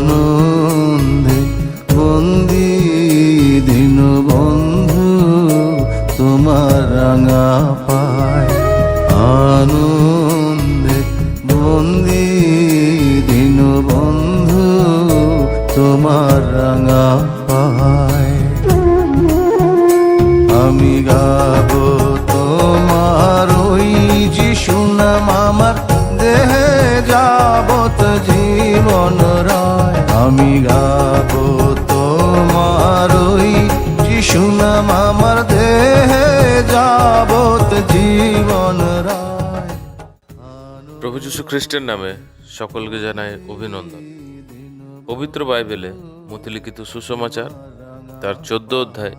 আনন্দে বন্দি দিন বন্ধু, তোমার রাঙা পায়। আনন্দে বন্দি দিন বন্ধু, তোমার রাঙা পায়। আমি গাবো তোমার ওই যিশু নাম আমার দেহে যাবত জীবন রায় আমি গাবো তোমার ওই যিশু নাম আমার দেহে যাবত জীবন রায়। প্রভু যীশু খ্রিস্টের নামে সকলকে জানাই অভিনন্দন। পবিত্র বাইবেলে মতিলিখিত সুসমাচার, তার চোদ্দ অধ্যায়,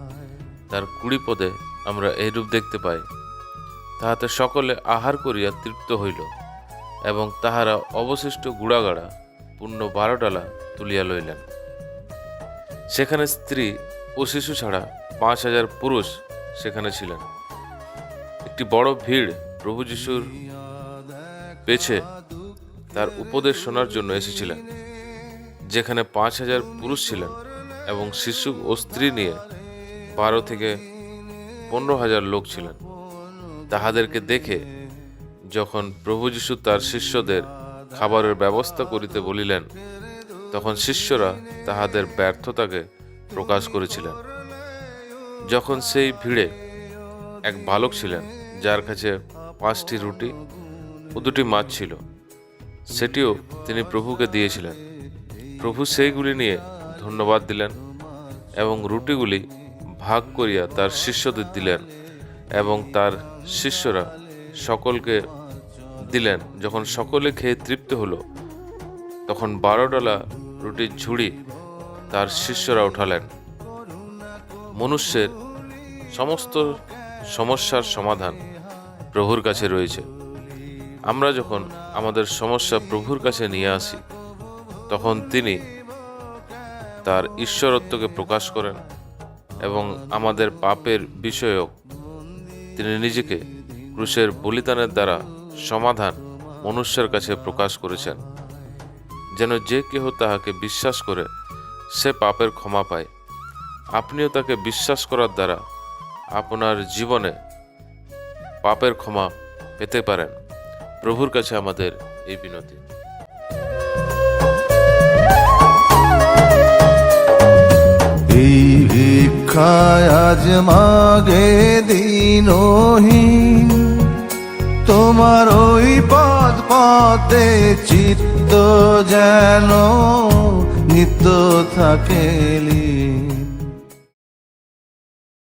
তার কুড়ি পদে আমরা এইরূপ দেখতে পাই, তাহাতে সকলে আহার করিয়া তৃপ্ত হইল এবং তাহারা অবশিষ্ট গুড়াগাড়া পূর্ণ বারো ডালা তুলিয়া লইলেন। সেখানে স্ত্রী ও শিশু ছাড়া পাঁচ হাজার পুরুষ সেখানে ছিলেন। একটি বড় ভিড় প্রভু যিশুর পেছে তার উপদেশ শোনার জন্য এসেছিলেন, যেখানে পাঁচ হাজার পুরুষ ছিলেন এবং শিশু ও স্ত্রী নিয়ে বারো থেকে পনেরো হাজার লোক ছিলেন। তাহাদেরকে দেখে যখন প্রভু যীশু তার শিষ্যদের খাবারের ব্যবস্থা করিতে বলিলেন, তখন শিষ্যরা তাহাদের ব্যর্থতাকে প্রকাশ করেছিলেন। যখন সেই ভিড়ে এক বালক ছিলেন, যার কাছে পাঁচটি রুটি ও দুটি মাছ ছিল, সেটিও তিনি প্রভুকে দিয়েছিলেন। প্রভু সেইগুলি নিয়ে ধন্যবাদ দিলেন এবং রুটিগুলি ভাগ করিয়া তার শিষ্যদের দিলেন এবং তার শিষ্যরা সকলকে দিলেন। যখন সকলে খেয়ে তৃপ্ত হলো, তখন বারো ডলা রুটির ঝুড়ি তার শিষ্যরা উঠালেন। মনুষ্যের সমস্ত সমস্যার সমাধান প্রভুর কাছে রয়েছে। আমরা যখন আমাদের সমস্যা প্রভুর কাছে নিয়ে আসি, তখন তিনি তার ঈশ্বরত্বকে প্রকাশ করেন এবং আমাদের পাপের বিষয়ক তিনি নিজেকে ক্রুশের বলিদানের দ্বারা সমাধান মনুষ্যের কাছে প্রকাশ করেছেন। যেন যে কেহ তাহাকে বিশ্বাস করে, সে পাপের ক্ষমা পায়। আপনিও তাকে বিশ্বাস করার দ্বারা আপনার জীবনে পাপের ক্ষমা পেতে পারেন। প্রভুর কাছে আমাদের এই বিনতি। এই ভিক্ষায় আজ মাগে দিনহীন। পদে চিত্ত যেন নিত্য থাকে লীন।